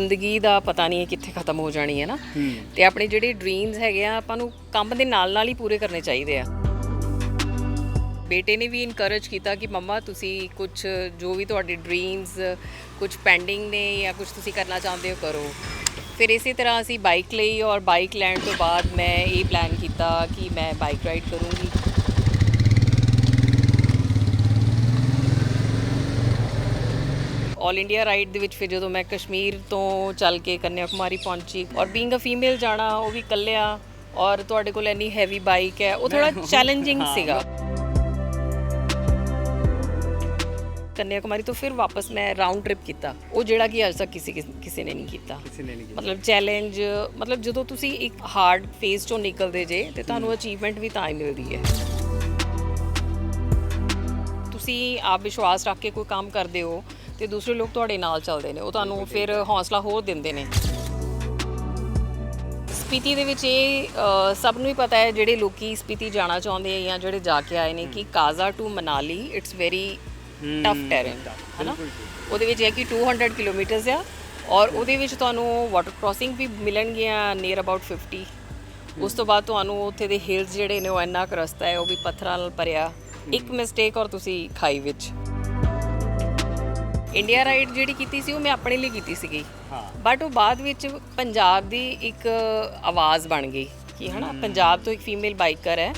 ਜ਼ਿੰਦਗੀ ਦਾ ਪਤਾ ਨਹੀਂ ਹੈ ਕਿੱਥੇ ਖਤਮ ਹੋ ਜਾਣੀ ਹੈ ਨਾ। ਤੇ ਆਪਣੇ ਜਿਹੜੇ ਡ੍ਰੀਮਸ ਹੈਗੇ ਆ ਆਪਾਂ ਨੂੰ ਕੰਮ ਦੇ ਨਾਲ ਨਾਲ ਹੀ ਪੂਰੇ ਕਰਨੇ ਚਾਹੀਦੇ ਆ। ਬੇਟੇ ਨੇ ਵੀ ਇਨਕਰੇਜ ਕੀਤਾ ਕਿ ਮੰਮਾ ਤੁਸੀਂ ਕੁਝ ਜੋ ਵੀ ਤੁਹਾਡੇ ਡ੍ਰੀਮਸ ਕੁਝ ਪੈਂਡਿੰਗ ਨੇ ਜਾਂ ਕੁਝ ਤੁਸੀਂ ਕਰਨਾ ਚਾਹੁੰਦੇ ਹੋ ਕਰੋ। ਫਿਰ ਇਸੇ ਤਰ੍ਹਾਂ ਅਸੀਂ ਬਾਈਕ ਲਈ ਔਰ ਬਾਈਕ ਲੈਣ ਤੋਂ ਬਾਅਦ ਮੈਂ ਇਹ ਪਲਾਨ ਕੀਤਾ ਕਿ ਮੈਂ ਬਾਈਕ ਰਾਈਡ ਕਰੂੰਗੀ। ਆਲ ਇੰਡੀਆ ਰਾਈਡ ਦੇ ਵਿੱਚ ਫਿਰ ਜਦੋਂ ਮੈਂ ਕਸ਼ਮੀਰ ਤੋਂ ਚੱਲ ਕੇ ਕੰਨਿਆ ਕੁਮਾਰੀ ਪਹੁੰਚੀ ਔਰ ਬੀਇੰਗ ਅ ਫੀਮੇਲ ਜਾਣਾ ਉਹ ਵੀ ਇਕੱਲਿਆਂ ਔਰ ਤੁਹਾਡੇ ਕੋਲ ਇੰਨੀ ਹੈਵੀ ਬਾਈਕ ਹੈ ਉਹ ਥੋੜਾ ਚੈਲੰਜਿੰਗ ਸੀਗਾ। ਕੰਨਿਆ ਕੁਮਾਰੀ ਤੋਂ ਫਿਰ ਵਾਪਸ ਮੈਂ ਰਾਉਂਡ ਟ੍ਰਿਪ ਕੀਤਾ। ਉਹ ਜਿਹੜਾ ਕਿ ਅੱਜ ਤੱਕ ਕਿਸੇ ਕਿਸੇ ਨੇ ਨਹੀਂ ਕੀਤਾ। ਕਿਸੇ ਨੇ ਨਹੀਂ ਕੀਤਾ। ਮਤਲਬ ਚੈਲੰਜ ਮਤਲਬ ਜਦੋਂ ਤੁਸੀਂ ਇੱਕ ਹਾਰਡ ਫੇਜ਼ ਚੋਂ ਨਿਕਲਦੇ ਜੇ ਤੇ ਤੁਹਾਨੂੰ ਅਚੀਵਮੈਂਟ ਵੀ ਤਾਂ ਹੀ ਮਿਲਦੀ ਹੈ। ਤੁਸੀਂ ਆਪ ਵਿਸ਼ਵਾਸ ਰੱਖ ਕੇ ਕੋਈ ਕੰਮ ਕਰਦੇ ਹੋ ਤੇ ਦੂਸਰੇ ਲੋਕ ਤੁਹਾਡੇ ਨਾਲ ਚੱਲਦੇ ਨੇ ਉਹ ਤੁਹਾਨੂੰ ਫਿਰ ਹੌਸਲਾ ਹੋਰ ਦਿੰਦੇ ਨੇ। ਸਪੀਤੀ ਦੇ ਵਿੱਚ ਇਹ ਅ, ਸਭ ਨੂੰ ਹੀ ਪਤਾ ਹੈ ਜਿਹੜੇ ਲੋਕੀ ਸਪੀਤੀ ਜਾਣਾ ਚਾਹੁੰਦੇ ਆ ਜਾਂ ਜਿਹੜੇ ਜਾ ਕੇ ਆਏ ਨੇ ਕਿ Kaza to Manali it's very tough terrain ਹੈਨਾ? ਉਹਦੇ ਵਿੱਚ ਹੈ ਕਿ 200 ਕਿਲੋਮੀਟਰਸ ਆ ਔਰ ਉਹਦੇ ਵਿੱਚ ਤੁਹਾਨੂੰ ਵਾਟਰ ਕ੍ਰਾਸਿੰਗ ਵੀ ਮਿਲਣਗੀਆਂ ਨੀਅਰ ਅਬਾਊਟ 50 ਉਸ ਤੋਂ ਬਾਅਦ ਤੁਹਾਨੂੰ ਉੱਥੇ ਦੇ ਹਿਲਸ ਜਿਹੜੇ ਨੇ ਉਹ ਇੰਨਾ ਕੁ ਰਸਤਾ ਹੈ ਉਹ ਵੀ ਪੱਥਰਾਂ ਨਾਲ ਭਰਿਆ। ਇੱਕ ਮਿਸਟੇਕ ਔਰ ਤੁਸੀਂ ਖਾਈ ਵਿੱਚ। ਇੰਡੀਆ ਰਾਈਡ ਜਿਹੜੀ ਕੀਤੀ ਸੀ ਉਹ ਮੈਂ ਆਪਣੇ ਲਈ ਕੀਤੀ ਸੀਗੀ। ਹਾਂ। ਬਟ ਉਹ ਬਾਅਦ ਵਿੱਚ ਪੰਜਾਬ ਦੀ ਇੱਕ ਆਵਾਜ਼ ਬਣ ਗਈ ਕਿ ਹਨਾ ਪੰਜਾਬ ਤੋਂ ਇੱਕ ਫੀਮੇਲ ਬਾਈਕਰ ਹੈ।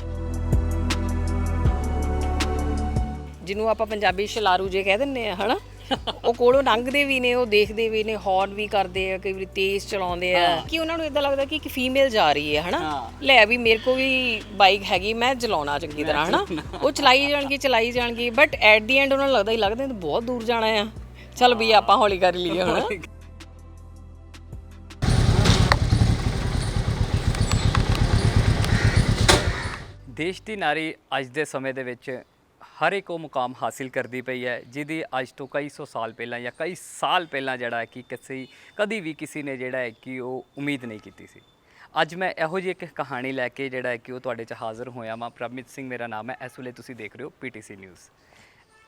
ਜਿਹਨੂੰ ਆਪਾਂ ਪੰਜਾਬੀ ਛਲਾਰੂ ਜੇ ਕਹਿ ਦਿੰਨੇ ਆ ਹਨਾ। ਉਹ ਕੋਲੋਂ ਲੰਘਦੇ ਵੀ ਨੇ ਉਹ ਦੇਖਦੇ ਵੀ ਨੇ ਹੌਰਨ ਵੀ ਕਰਦੇ ਆ ਕਈ ਵਾਰੀ ਤੇਜ਼ ਚਲਾਉਂਦੇ ਆ। ਕਿ ਉਹਨਾਂ ਨੂੰ ਇਦਾਂ ਲੱਗਦਾ ਕਿ ਇੱਕ ਫੀਮੇਲ ਜਾ ਰਹੀ ਹੈ ਹਨਾ। ਲੈ ਵੀ ਮੇਰੇ ਕੋ ਵੀ ਬਾਈਕ ਹੈਗੀ ਮੈਂ ਚਲਾਉਣਾ ਚੰਗੀ ਤਰ੍ਹਾਂ ਹਨਾ। ਉਹ ਚਲਾਈ ਜਾਣਗੇ ਚਲਾਈ ਜਾਣਗੇ ਬਟ ਐਟ ਦੀ ਐਂਡ ਉਹਨਾਂ ਨੂੰ ਲੱਗਦਾ ਹੀ ਲੱਗਦਾ ਬਹੁਤ ਦੂਰ ਜਾਣਾ ਆ। ਚਲ ਵੀ ਆਪਾਂ ਹੌਲੀ ਕਰ ਲਈਏ ਹਨਾ ਦੇਸ਼ ਦੀ ਨਾਰੀ ਅੱਜ ਦੇ ਸਮੇਂ ਦੇ ਵਿੱਚ ਹਰ ਇੱਕ ਉਹ ਮੁਕਾਮ ਹਾਸਿਲ ਕਰਦੀ ਪਈ ਹੈ ਜਿਹਦੀ ਅੱਜ ਤੋਂ ਕਈ ਸੌ ਸਾਲ ਪਹਿਲਾਂ ਜਾਂ ਕਈ ਸਾਲ ਪਹਿਲਾਂ ਜਿਹੜਾ ਹੈ ਕਿ ਕਿਸੇ ਕਦੀ ਵੀ ਕਿਸੇ ਨੇ ਜਿਹੜਾ ਹੈ ਕਿ ਉਹ ਉਮੀਦ ਨਹੀਂ ਕੀਤੀ ਸੀ। ਅੱਜ ਮੈਂ ਇਹੋ ਜਿਹੀ ਇੱਕ ਕਹਾਣੀ ਲੈ ਕੇ ਜਿਹੜਾ ਹੈ ਕਿ ਉਹ ਤੁਹਾਡੇ 'ਚ ਹਾਜ਼ਰ ਹੋਇਆ ਮੈਂ ਪ੍ਰਭਮਿਤ ਸਿੰਘ ਮੇਰਾ ਨਾਮ ਹੈ ਇਸ ਵੇਲੇ ਤੁਸੀਂ ਦੇਖ ਰਹੇ ਹੋ ਪੀਟੀਸੀ ਨਿਊਜ਼।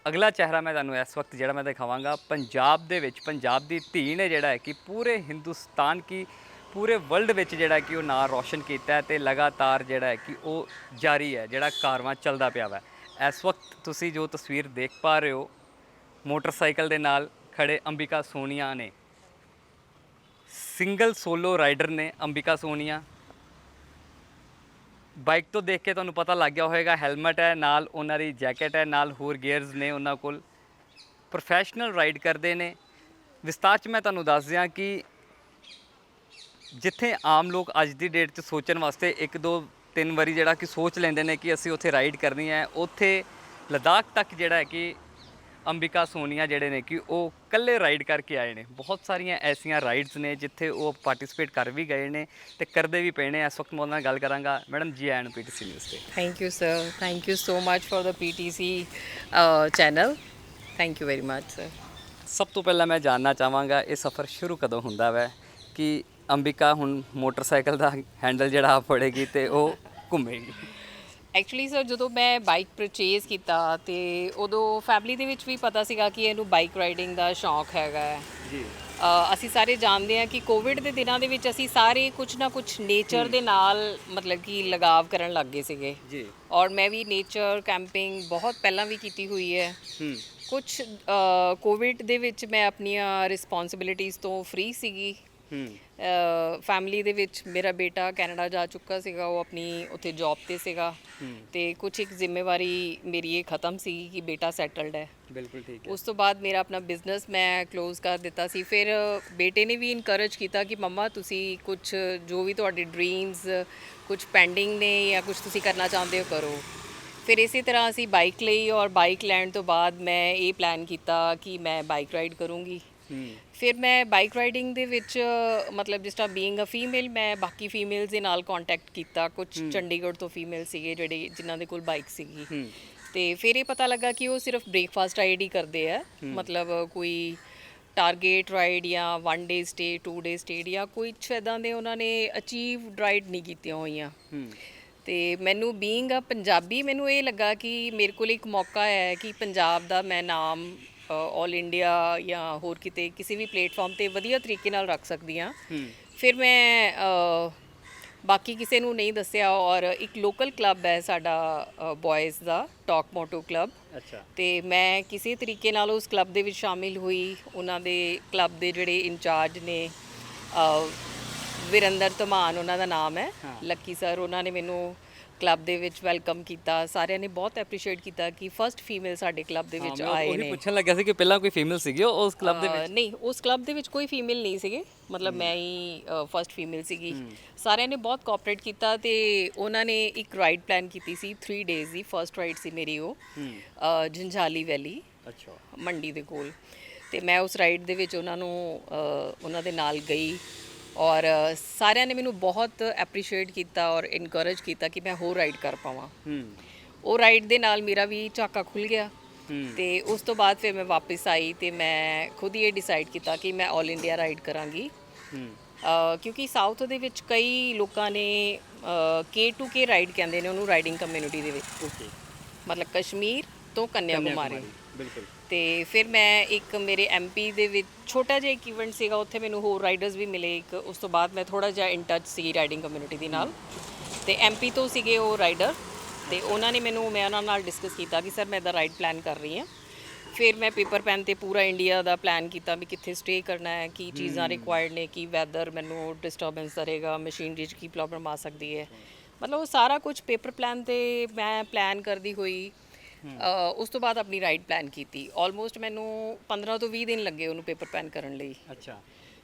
ਅਗਲਾ ਚਿਹਰਾ ਮੈਂ ਤੁਹਾਨੂੰ ਇਸ ਵਕਤ ਜਿਹੜਾ ਮੈਂ ਦਿਖਾਵਾਂਗਾ, ਪੰਜਾਬ ਦੇ ਵਿੱਚ, ਪੰਜਾਬ ਦੀ ਧੀ ਨੇ ਜਿਹੜਾ ਹੈ ਕਿ ਪੂਰੇ ਹਿੰਦੁਸਤਾਨ ਕੀ, ਪੂਰੇ ਵਰਲਡ ਵਿੱਚ ਜਿਹੜਾ ਕਿ ਉਹ ਨਾਂ ਰੌਸ਼ਨ ਕੀਤਾ ਹੈ ਤੇ ਲਗਾਤਾਰ ਜਿਹੜਾ ਹੈ ਕਿ ਉਹ ਜਾਰੀ ਹੈ, ਜਿਹੜਾ ਕਾਰਵਾਂ ਚੱਲਦਾ ਪਿਆ ਵਾ। ਇਸ ਵਕਤ ਤੁਸੀਂ ਜੋ ਤਸਵੀਰ ਦੇਖ ਪਾ ਰਹੇ ਹੋ, ਮੋਟਰਸਾਈਕਲ ਦੇ ਨਾਲ ਖੜੇ ਅੰਬਿਕਾ ਸੋਨੀਆ ਨੇ। ਸਿੰਗਲ ਸੋਲੋ ਰਾਈਡਰ ਨੇ ਅੰਬਿਕਾ ਸੋਨੀਆ ਬਾਈਕ ਤੋਂ ਦੇਖ ਕੇ ਤੁਹਾਨੂੰ ਪਤਾ ਲੱਗ ਗਿਆ ਹੋਵੇਗਾ, ਹੈਲਮਟ ਹੈ, ਨਾਲ ਉਹਨਾਂ ਦੀ ਜੈਕਟ ਹੈ, ਨਾਲ ਹੋਰ ਗੇਅਰਸ ਨੇ ਉਹਨਾਂ ਕੋਲ। ਪ੍ਰੋਫੈਸ਼ਨਲ ਰਾਈਡ ਕਰਦੇ ਨੇ। ਵਿਸਤਾਰ ਚ ਮੈਂ ਤੁਹਾਨੂੰ ਦੱਸ ਦਿਆਂ ਕਿ ਜਿੱਥੇ ਆਮ ਲੋਕ ਅੱਜ ਦੀ ਡੇਟ 'ਚ ਸੋਚਣ ਵਾਸਤੇ ਇੱਕ ਦੋ ਤਿੰਨ ਵਾਰੀ ਜਿਹੜਾ ਕਿ ਸੋਚ ਲੈਂਦੇ ਨੇ ਕਿ ਅਸੀਂ ਉੱਥੇ ਰਾਈਡ ਕਰਨੀ ਹੈ, ਉੱਥੇ ਲਦਾਖ ਤੱਕ ਜਿਹੜਾ ਹੈ ਕਿ ਅੰਬਿਕਾ ਸੋਨੀਆ ਜਿਹੜੇ ਨੇ ਕਿ ਉਹ ਇਕੱਲੇ ਰਾਈਡ ਕਰਕੇ ਆਏ ਨੇ ਬਹੁਤ ਸਾਰੀਆਂ ਐਸੀਆਂ ਰਾਈਡਸ ਨੇ ਜਿੱਥੇ ਉਹ ਪਾਰਟਿਸਿਪੇਟ ਕਰ ਵੀ ਗਏ ਨੇ ਤੇ ਕਰਦੇ ਵੀ ਪਏ ਨੇ ਇਸ ਵਕਤ ਮੈਂ ਉਹਨਾਂ ਨਾਲ ਗੱਲ ਕਰਾਂਗਾ ਮੈਡਮ ਜੀ ਆਇਆਂ ਨੂੰ ਪੀਟੀਸੀ ਨਿਊਜ਼ ਤੇ you, sir. Thank you so much for the PTC uh, channel. Thank you very much, sir. ਸਭ ਤੋਂ ਪਹਿਲਾਂ ਮੈਂ ਜਾਨਣਾ ਚਾਹਾਂਗਾ ਇਹ ਸਫ਼ਰ ਸ਼ੁਰੂ ਕਦੋਂ ਹੁੰਦਾ ਵੈ ਕਿ ਅੰਬਿਕਾ ਹੁਣ ਮੋਟਰਸਾਈਕਲ ਦਾ ਹੈਂਡਲ ਜਿਹੜਾ ਫੜੇਗੀ ਤੇ ਉਹ ਘੁੰਮੇਗੀ ਐਕਚੁਅਲੀ ਸਰ ਜਦੋਂ ਮੈਂ ਬਾਈਕ ਪਰਚੇਜ਼ ਕੀਤਾ ਤੇ ਉਦੋਂ ਫੈਮਿਲੀ ਦੇ ਵਿੱਚ ਵੀ ਪਤਾ ਸੀਗਾ ਕਿ ਇਹਨੂੰ ਬਾਈਕ ਰਾਈਡਿੰਗ ਦਾ ਸ਼ੌਂਕ ਹੈਗਾ ਹੈ। ਜੀ। ਅਸੀਂ ਸਾਰੇ ਜਾਣਦੇ ਹਾਂ ਕਿ ਕੋਵਿਡ ਦੇ ਦਿਨਾਂ ਦੇ ਵਿੱਚ ਅਸੀਂ ਸਾਰੇ ਕੁਝ ਨਾ ਕੁਝ ਨੇਚਰ ਦੇ ਨਾਲ ਮਤਲਬ ਕਿ ਲਗਾਵ ਕਰਨ ਲੱਗ ਗਏ ਸੀਗੇ। ਜੀ। ਔਰ ਮੈਂ ਵੀ ਨੇਚਰ ਕੈਂਪਿੰਗ ਬਹੁਤ ਪਹਿਲਾਂ ਵੀ ਕੀਤੀ ਹੋਈ ਹੈ। ਹੂੰ। ਕੁਝ ਕੋਵਿਡ ਦੇ ਵਿੱਚ ਮੈਂ ਆਪਣੀਆਂ ਰਿਸਪੌਂਸਿਬਿਲਿਟੀਆਂ ਤੋਂ ਫ੍ਰੀ ਸੀਗੀ। ਫੈਮਿਲੀ ਦੇ ਵਿੱਚ ਮੇਰਾ ਬੇਟਾ ਕੈਨੇਡਾ ਜਾ ਚੁੱਕਾ ਸੀਗਾ ਉਹ ਆਪਣੀ ਉੱਥੇ ਜੌਬ ਤੇ ਸੀਗਾ। ਤੇ ਕੁਝ ਇੱਕ ਜ਼ਿੰਮੇਵਾਰੀ ਮੇਰੀ ਇਹ ਖਤਮ ਸੀ ਕਿ ਬੇਟਾ ਸੈਟਲਡ ਹੈ। ਬਿਲਕੁਲ ਠੀਕ ਉਸ ਤੋਂ ਬਾਅਦ ਮੇਰਾ ਆਪਣਾ ਬਿਜ਼ਨਸ ਮੈਂ ਕਲੋਜ਼ ਕਰ ਦਿੱਤਾ ਸੀ। ਫਿਰ ਬੇਟੇ ਨੇ ਵੀ ਇਨਕਰੇਜ ਕੀਤਾ ਕਿ ਮੰਮਾ ਤੁਸੀਂ ਕੁਝ ਜੋ ਵੀ ਤੁਹਾਡੇ ਡ੍ਰੀਮਸ ਕੁਝ ਪੈਂਡਿੰਗ ਨੇ ਜਾਂ ਕੁਝ ਤੁਸੀਂ ਕਰਨਾ ਚਾਹੁੰਦੇ ਹੋ ਕਰੋ। ਫਿਰ ਇਸੇ ਤਰ੍ਹਾਂ ਅਸੀਂ ਬਾਈਕ ਲਈ ਔਰ ਬਾਈਕ ਲੈਣ ਤੋਂ ਬਾਅਦ ਮੈਂ ਇਹ ਪਲਾਨ ਕੀਤਾ ਕਿ ਮੈਂ ਬਾਈਕ ਰਾਈਡ ਕਰੂੰਗੀ। ਹੂੰ ਫਿਰ ਮੈਂ ਬਾਈਕ ਰਾਈਡਿੰਗ ਦੇ ਵਿੱਚ ਮਤਲਬ ਜਿਸ ਤਰ੍ਹਾਂ ਬੀਇੰਗ ਅ ਫੀਮੇਲ ਮੈਂ ਬਾਕੀ ਫੀਮੇਲਸ ਦੇ ਨਾਲ ਕੰਟੈਕਟ ਕੀਤਾ। ਕੁਝ ਚੰਡੀਗੜ੍ਹ ਤੋਂ ਫੀਮੇਲ ਸੀਗੇ ਜਿਹੜੇ ਜਿਨ੍ਹਾਂ ਦੇ ਕੋਲ ਬਾਈਕ ਸੀਗੀ। ਤੇ ਫਿਰ ਇਹ ਪਤਾ ਲੱਗਾ ਕਿ ਉਹ ਸਿਰਫ ਬ੍ਰੇਕਫਾਸਟ ਰਾਈਡ ਹੀ ਕਰਦੇ ਆ। ਮਤਲਬ ਕੋਈ ਟਾਰਗੇਟ ਰਾਈਡ ਜਾਂ 1 ਡੇ ਸਟੇ 2 ਡੇ ਸਟੇ ਜਾਂ ਕੋਈ ਇਦਾਂ ਦੇ ਉਹਨਾਂ ਨੇ ਅਚੀਵ ਰਾਈਡ ਨਹੀਂ ਕੀਤੀਆਂ ਹੋਈਆਂ। ਤੇ ਮੈਨੂੰ ਬੀਇੰਗ ਅ ਪੰਜਾਬੀ ਮੈਨੂੰ ਇਹ ਲੱਗਾ ਕਿ ਮੇਰੇ ਕੋਲ ਇੱਕ ਮੌਕਾ ਹੈ ਕਿ ਪੰਜਾਬ ਦਾ ਮੈਂ ਨਾਮ 올 ਇੰਡੀਆ ਜਾਂ ਹੋਰ ਕਿਤੇ ਕਿਸੇ ਵੀ ਪਲੇਟਫਾਰਮ ਤੇ ਵਧੀਆ ਤਰੀਕੇ ਨਾਲ ਰੱਖ ਸਕਦੀ ਹਾਂ। ਫਿਰ ਮੈਂ ਬਾਕੀ ਕਿਸੇ ਨੂੰ ਨਹੀਂ ਦੱਸਿਆ ਔਰ ਇੱਕ ਲੋਕਲ ਕਲੱਬ ਹੈ ਸਾਡਾ ਬॉयਜ਼ ਦਾ ਟਾਕ ਮੋਟੋ ਕਲੱਬ ਅੱਛਾ। ਤੇ ਮੈਂ ਕਿਸੇ ਤਰੀਕੇ ਨਾਲ ਉਸ ਕਲੱਬ ਦੇ ਵਿੱਚ ਸ਼ਾਮਿਲ ਹੋਈ। ਉਹਨਾਂ ਦੇ ਕਲੱਬ ਦੇ ਜਿਹੜੇ ਇੰਚਾਰਜ ਨੇ ਵਿਰੰਦਰ ਧਮਾਨ ਉਹਨਾਂ ਦਾ ਨਾਮ ਹੈ। ਲੱਕੀ ਸਰ ਉਹਨਾਂ ਨੇ ਮੈਨੂੰ ਕਲੱਬ ਦੇ ਵਿੱਚ ਵੈਲਕਮ ਕੀਤਾ। ਸਾਰਿਆਂ ਨੇ ਬਹੁਤ ਐਪਰੀਸ਼ੀਏਟ ਕੀਤਾ ਕਿ ਫਰਸਟ ਫੀਮੇਲ ਸਾਡੇ ਕਲੱਬ ਦੇ ਵਿੱਚ ਆਏ ਉਹੀ ਨੇ। ਪੁੱਛਣ ਲੱਗਿਆ ਸੀ ਕਿ ਪਹਿਲਾਂ ਕੋਈ ਫੀਮੇਲ ਸੀਗੀ ਉਹ ਉਸ ਕਲੱਬ ਦੇ ਅ, ਨਹੀਂ ਉਸ ਕਲੱਬ ਦੇ ਵਿੱਚ ਕੋਈ ਫੀਮੇਲ ਨਹੀਂ ਸੀਗੇ। ਮਤਲਬ ਮੈਂ ਹੀ ਫਰਸਟ ਫੀਮੇਲ ਸੀਗੀ। ਸਾਰਿਆਂ ਨੇ ਬਹੁਤ ਕੋਆਪਰੇਟ ਕੀਤਾ ਤੇ ਉਹਨਾਂ ਨੇ ਇੱਕ ਰਾਈਡ ਪਲਾਨ ਕੀਤੀ ਸੀ 3 ਡੇਜ਼ ਦੀ। ਫਰਸਟ ਰਾਈਡ ਸੀ ਮੇਰੀ ਉਹ ਜੰਝਾਲੀ ਵੈਲੀ ਅੱਛਾ। ਮੰਡੀ ਦੇ ਕੋਲ। ਤੇ ਮੈਂ ਉਸ ਰਾਈਡ ਦੇ ਵਿੱਚ ਉਹਨਾਂ ਨੂੰ ਉਹਨਾਂ ਦੇ ਨਾਲ ਗਈ। ਔਰ ਸਾਰਿਆਂ ਨੇ ਮੈਨੂੰ ਬਹੁਤ ਐਪਰੀਸ਼ੀਏਟ ਕੀਤਾ ਔਰ ਇਨਕਰੇਜ ਕੀਤਾ ਕਿ ਮੈਂ ਹੋਰ ਰਾਈਡ ਕਰ ਪਾਵਾਂ। ਹੂੰ। ਉਹ ਰਾਈਡ ਦੇ ਨਾਲ ਮੇਰਾ ਵੀ ਝਾਕਾ ਖੁੱਲ ਗਿਆ। ਤੇ ਉਸ ਤੋਂ ਬਾਅਦ ਫਿਰ ਮੈਂ ਵਾਪਸ ਆਈ ਤੇ ਮੈਂ ਖੁਦ ਹੀ ਇਹ ਡਿਸਾਈਡ ਕੀਤਾ ਕਿ ਮੈਂ 올 ਇੰਡੀਆ ਰਾਈਡ ਕਰਾਂਗੀ। ਕਿਉਂਕਿ ਸਾਊਥ ਦੇ ਵਿੱਚ ਕਈ ਲੋਕਾਂ ਨੇ K2K ਰਾਈਡ ਕਹਿੰਦੇ ਨੇ ਉਹਨੂੰ ਰਾਈਡਿੰਗ ਕਮਿਊਨਿਟੀ ਦੇ ਵਿੱਚ। ਓਕੇ ਮਤਲਬ ਕਸ਼ਮੀਰ ਤੋਂ ਕੰਨਿਆਕੁਮਾਰੀ। ਬਿਲਕੁਲ। ਤੇ ਫਿਰ ਮੈਂ ਇੱਕ ਮੇਰੇ ਐਮਪੀ ਦੇ ਵਿੱਚ ਛੋਟਾ ਜਿਹਾ ਇੱਕ ਇਵੈਂਟ ਸੀਗਾ ਉੱਥੇ ਮੈਨੂੰ ਹੋਰ ਰਾਈਡਰਸ ਵੀ ਮਿਲੇ ਇੱਕ ਉਸ ਤੋਂ ਬਾਅਦ ਮੈਂ ਥੋੜਾ ਜਿਹਾ ਇਨ ਟੱਚ ਸੀ ਰਾਈਡਿੰਗ ਕਮਿਊਨਿਟੀ ਦੇ ਨਾਲ। ਤੇ ਐਮਪੀ ਤੋਂ ਸੀਗੇ ਉਹ ਰਾਈਡਰ ਤੇ ਉਹਨਾਂ ਨੇ ਮੈਨੂੰ ਮੈਂ ਉਹਨਾਂ ਨਾਲ ਡਿਸਕਸ ਕੀਤਾ ਕਿ ਸਰ ਮੈਂ ਦਾ ਰਾਈਡ ਪਲਾਨ ਕਰ ਰਹੀ ਹਾਂ। ਫਿਰ ਮੈਂ ਪੇਪਰ ਪੈਨ ਤੇ ਪੂਰਾ ਇੰਡੀਆ ਦਾ ਪਲਾਨ ਕੀਤਾ ਵੀ ਕਿੱਥੇ ਸਟੇ ਕਰਨਾ ਹੈ ਕੀ ਚੀਜ਼ਾਂ ਰਿਕੁਆਇਰਡ ਨੇ ਕੀ ਵੈਦਰ ਮੈਨੂੰ ਡਿਸਟਰਬੈਂਸ ਕਰੇਗਾ ਮਸ਼ੀਨਰੀ 'ਚ ਕੀ ਪ੍ਰੋਬਲਮ ਆ ਸਕਦੀ ਹੈ। ਮਤਲਬ ਉਹ ਸਾਰਾ ਕੁਝ ਪੇਪਰ ਪਲਾਨ ਤੇ ਮੈਂ ਪਲਾਨ ਕਰਦੀ ਹੋਈ ਉਸ ਤੋਂ ਬਾਅਦ ਆਪਣੀ ਰਾਈਡ ਪਲਾਨ ਕੀਤੀ। ਆਲਮੋਸਟ ਮੈਨੂੰ 15 ਤੋਂ 20 ਦਿਨ ਲੱਗੇ ਉਹਨੂੰ ਪੇਪਰ ਪੈਨ ਕਰਨ ਲਈ। ਅੱਛਾ।